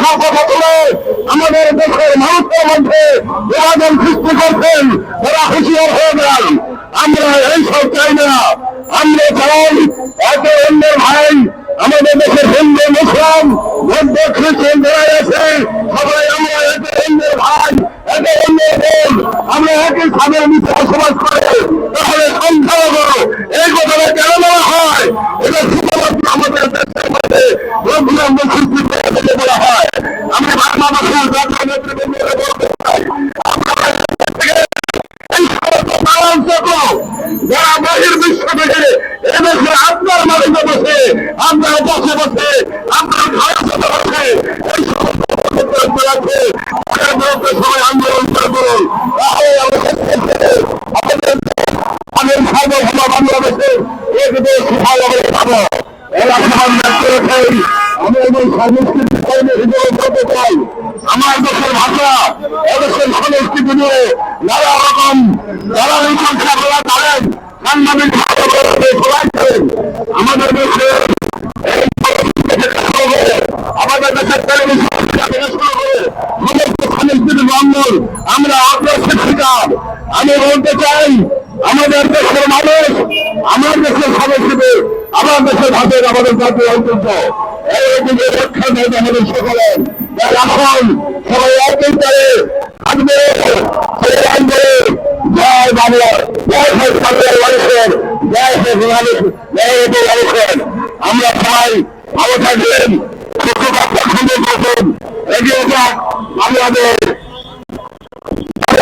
সব কথা তুলে আমাদের দেশের মানুষের মধ্যে বিভাজন সৃষ্টি করছেন, তারা হুঁশিয়ার হয়ে যান আমরা এই সব চাই না। আমরা চাই একে অন্যের ভাই, আমাদের দেশের হিন্দু, মুসলিম, বৌদ্ধ, খ্রিস্টান যারা আছে, সবাই আমরা একে অন্যের ভাই, একে অন্যের বোন। আমরা একই স্বামীর নিচে বসবাস করে। তাহলে সংখ্যালঘু, এই কথাটা কেন হয়? এটা আপনার বসে বসে আপনার ঘরে বসে এই সমস্ত বিরুদ্ধে সবাই আন্দোলন করে আমি এবং চাই। আমার দেশের ভাষা, এদেশের সংস্কৃতি নিয়ে নানা রকম করেন। সাংবাদিক আমাদের দেশে আমি বলতে চাই, আমাদের দেশের মানুষ আমার দেশের সংস্কৃতি আমার দেশের ভাষার আমাদের জাতীয় এই ঐতিহ্য রক্ষা করতে আমাদের সকলের এখন সবাই একই করে থাকবে জয় বাংলা, জয় মানুষের, জয় হোক মানুষ জয় মানুষের। আমরা সবাই ভালো থাকবেন, সুস্থ সুন্দর এগিয়ে যাক, বাংলাদেশ।